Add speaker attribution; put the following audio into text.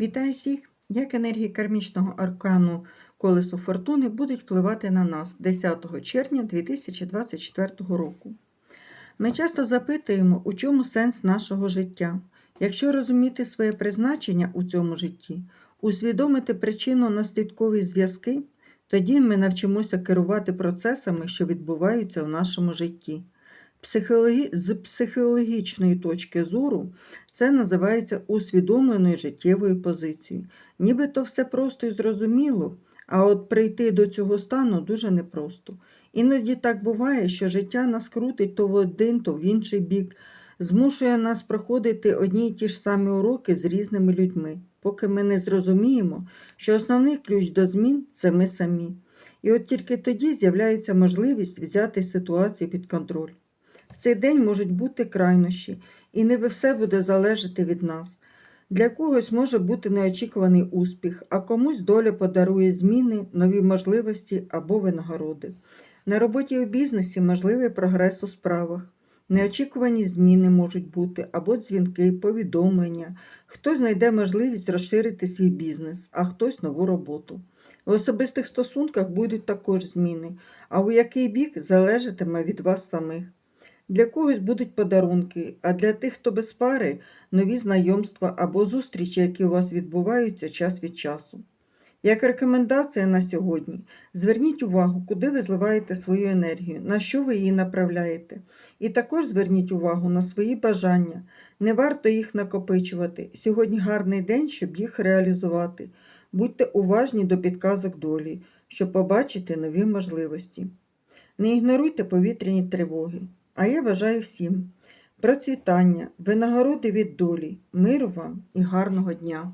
Speaker 1: Вітаю всіх! Як енергії кармічного аркану Колесо Фортуни будуть впливати на нас 10 червня 2024 року. Ми часто запитуємо, у чому сенс нашого життя. Якщо розуміти своє призначення у цьому житті, усвідомити причинно-наслідкові зв'язки, тоді ми навчимося керувати процесами, що відбуваються в нашому житті. Психологі... З психологічної точки зору це називається усвідомленою життєвою позицією. Нібито все просто і зрозуміло, а от прийти до цього стану дуже непросто. Іноді так буває, що життя нас крутить то в один, то в інший бік, змушує нас проходити одні й ті ж самі уроки з різними людьми, поки ми не зрозуміємо, що основний ключ до змін це ми самі. І от тільки тоді з'являється можливість взяти ситуацію під контроль. В цей день можуть бути крайнощі, і не все буде залежати від нас. Для когось може бути неочікуваний успіх, а комусь доля подарує зміни, нові можливості або винагороди. На роботі у бізнесі можливий прогрес у справах. Неочікувані зміни можуть бути або дзвінки, повідомлення. Хтось знайде можливість розширити свій бізнес, а хтось нову роботу. В особистих стосунках будуть також зміни, а у який бік залежатиме від вас самих. Для когось будуть подарунки, а для тих, хто без пари, нові знайомства або зустрічі, які у вас відбуваються час від часу. Як рекомендація на сьогодні, зверніть увагу, куди ви зливаєте свою енергію, на що ви її направляєте. І також зверніть увагу на свої бажання. Не варто їх накопичувати. Сьогодні гарний день, щоб їх реалізувати. Будьте уважні до підказок долі, щоб побачити нові можливості. Не ігноруйте повітряні тривоги. А я бажаю всім процвітання, винагороди від долі, миру вам і гарного дня!